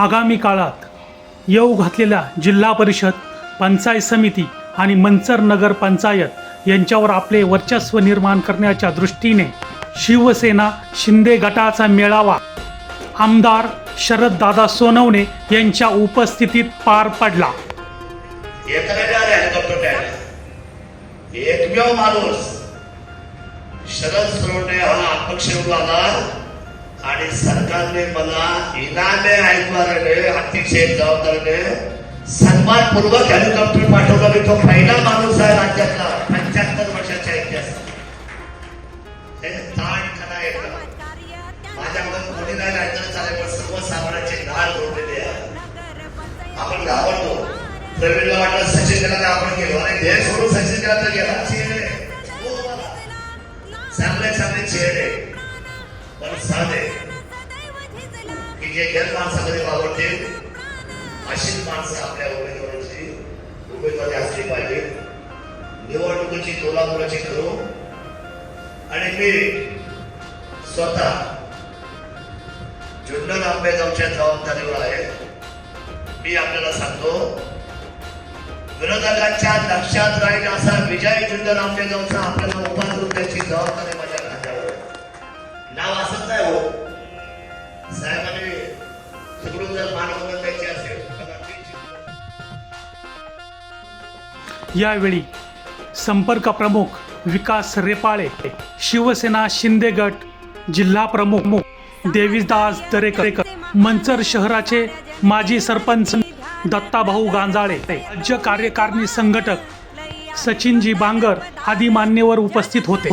आगामी काळात येऊ घातलेल्या जिल्हा परिषद पंचायत समिती आणि मंचर नगर पंचायत यांच्यावर आपले वर्चस्व निर्माण करण्याच्या दृष्टीने शिवसेना शिंदे गटाचा मेळावा आमदार शरददादा सोनवणे यांच्या उपस्थितीत पार पडला. एकमेव माणूस. शरद सोनवणे हा अपक्ष निवडून आणि सरकारने मला इनामे ऐकवाराने अतिशय जबाबदारीने सन्मानपूर्वक हेलिकॉप्टर पाठवला मी तो पहिला माणूस आहे राज्यातला पंच्याहत्तर वर्षाच्या इतिहासात हे ताण करा येतं माझ्याकडून कोणी नाही राहिलं चालेल पण सर्वसामान्यांचे जोडलेले आपण घाबरतो. प्रवीणला वाटलं सचिन तर आपण गेलो. आणि ध्येय सोडून सचिन तर गेला. चेहरे हो, हो, हो. चांगले चांगले चेहरे. पण साधे की जे गैर माणसामध्ये वावरतील. अशीच माणसं आपल्या उमेदवारांची उमेदवारी असली पाहिजे. निवडणुकीची कोल्हापुराची करू आणि मी स्वतः जुन्नर आंबेगावच्या जबाबदारीवर आहे. मी आपल्याला सांगतो विरोधकांच्या लक्षात राहील असा विजय जुन्नर आंबेगावचा आपल्याला उभा करून त्याची जबाबदारी माझ्या खात्यावर नाव असंच आहे हो. साहेबांनी तिकडून जर मानवंदन द्यायची असेल यावेळी संपर्क प्रमुख विकास रेपाळे शिवसेना शिंदे गट जिल्हा प्रमुख देवीदास दरेकर मंचर शहराचे माजी सरपंच दत्ताभाऊ गांजाळे राज्य कार्यकारिणी संघटक सचिनजी बांगर आदी मान्यवर उपस्थित होते.